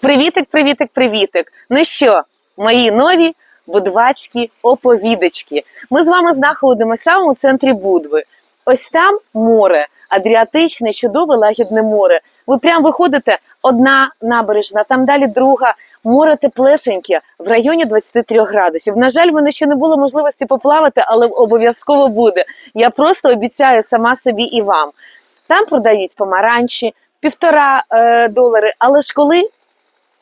Привітик, привітик, привітик. Ну що, мої нові будвацькі оповідочки. Ми з вами знаходимося у центрі Будви. Ось там море, Адріатичне, чудове лагідне море. Ви прям виходите одна набережна, там далі друга, море теплесеньке в районі 23 градусів. На жаль, в мене ще не було можливості поплавати, але обов'язково буде. Я просто обіцяю сама собі і вам. Там продають помаранчі, півтора е, долари. Але ж коли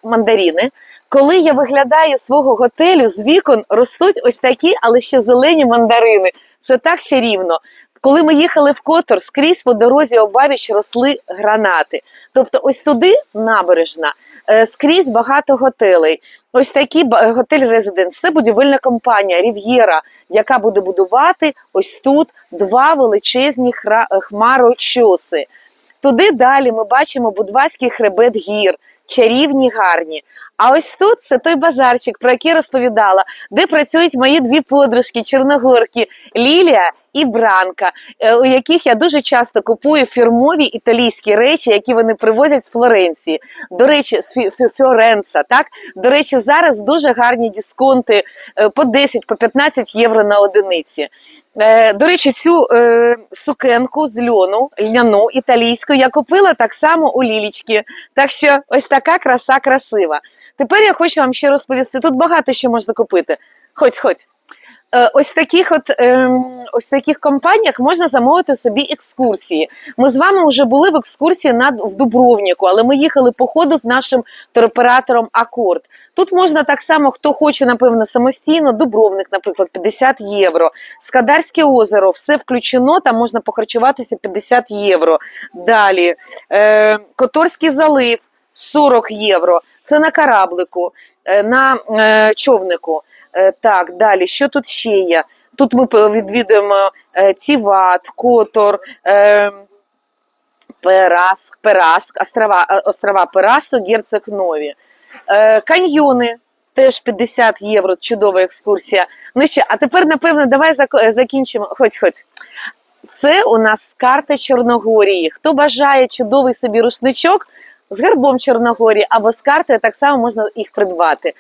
мандаріни, коли я виглядаю свого готелю, з вікон ростуть ось такі, але ще зелені мандарини. Це так чарівно. Коли ми їхали в Котор, скрізь по дорозі обабіч росли гранати. Тобто, ось туди набережна, е, скрізь багато готелей. Ось такі готель Резиденс. Це будівельна компанія Рів'єра, яка буде будувати ось тут два величезні хмарочоси. Туди далі ми бачимо Будвацький хребет гір, чарівні, гарні. А ось тут це той базарчик, про який розповідала, де працюють мої дві подружки, чорногорки Лілія і Бранка, е, у яких я дуже часто купую фірмові італійські речі, які вони привозять з Флоренції. До речі, з Фі- Фі- Фіоренца. Так до речі, зараз дуже гарні дисконти е, по 10, по 15 євро на одиниці. Е, До речі, цю е, сукенку з льону льняну італійську я купила так само у Лілічки. Так що ось така краса красива. Тепер я хочу вам ще розповісти. Тут багато що можна купити. Хоть, хоть. Е, Ось таких от ем, ось таких компаніях можна замовити собі екскурсії. Ми з вами вже були в екскурсії над в Дубровніку, але ми їхали по ходу з нашим туроператором Акорд. Тут можна так само, хто хоче, напевно, самостійно. Дубровник, наприклад, 50 євро. Скадарське озеро, все включено. Там можна похарчуватися 50 євро. Далі е, Которський залив 40 євро. Це на кораблику, е, на е, човнику. Е, Так, далі, що тут ще є? Тут ми відвідуємо е, Ціват, Котор, е, Пераск, Пераск, острова, е, острова Перасто, Герцег Нові. Е, Каньйони. Теж 50 євро, чудова екскурсія. Ну ще, а тепер, напевно, давай закінчимо. Хоч, хоч. Це у нас карта Чорногорії. Хто бажає чудовий собі рушничок з гербом Чорногорії або з картою, так само можна їх придбати.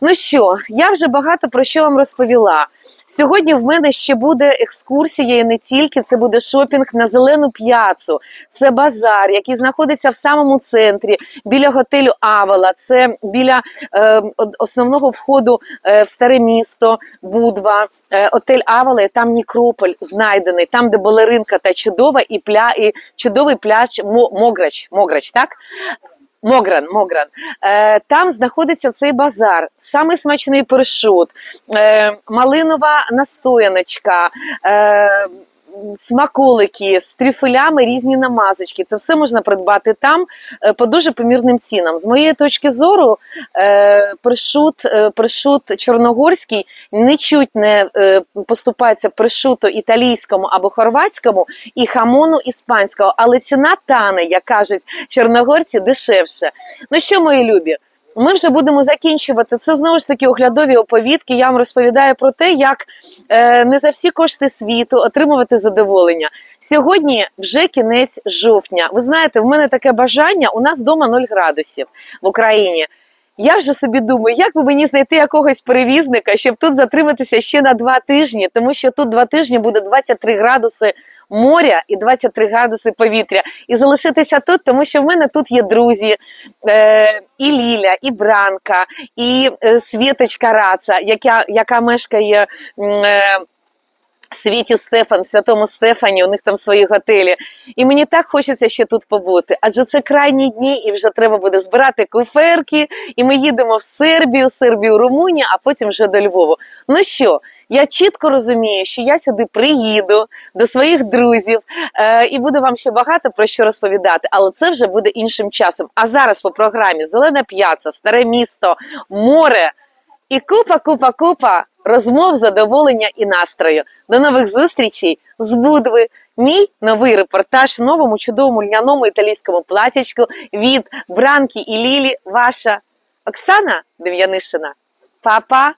Ну що, я вже багато про що вам розповіла. Сьогодні в мене ще буде екскурсія і не тільки це буде шопінг на зелену п'яцу. Це базар, який знаходиться в самому центрі, біля готелю Авала. Це біля е, основного входу е, в старе місто Будва. Е, Отель Авала, і там Нікрополь знайдений, там, де балеринка та чудова, і пля і чудовий пляж Мограч. Мограч, так? Могран, Могран. Е, там знаходиться цей базар, самий смачний першут, е, малинова настояночка, е, смаколики з трюфелями, різні намазочки. Це все можна придбати там е, по дуже помірним цінам. З моєї точки зору, е, першут, е, чорногорський нічуть не поступається пришуту італійському або хорватському і хамону іспанського, але ціна тане, як кажуть чорногорці, дешевше. Ну що, мої любі? Ми вже будемо закінчувати. Це знову ж таки оглядові оповідки. Я вам розповідаю про те, як е, не за всі кошти світу отримувати задоволення. Сьогодні вже кінець жовтня. Ви знаєте, в мене таке бажання. У нас вдома 0 градусів в Україні. Я вже собі думаю, як би мені знайти якогось перевізника, щоб тут затриматися ще на два тижні, тому що тут два тижні буде 23 градуси моря і 23 градуси повітря. І залишитися тут, тому що в мене тут є друзі, е, і Ліля, і Бранка, і е, Світочка Раца, яка, яка мешкає. Е, Світі Стефан, святому Стефані, у них там свої готелі. І мені так хочеться ще тут побути. Адже це крайні дні, і вже треба буде збирати куферки. І ми їдемо в Сербію, Сербію, Румунію, а потім вже до Львову. Ну що, я чітко розумію, що я сюди приїду до своїх друзів е, і буду вам ще багато про що розповідати, але це вже буде іншим часом. А зараз по програмі Зелена п'яца, старе місто, море і купа, купа, купа розмов, задоволення і настрою. До нових зустрічей з Будви. Мій новий репортаж в новому чудовому льняному італійському платячку від Бранки і Лілі. Ваша Оксана Дем'янишина. Па-па!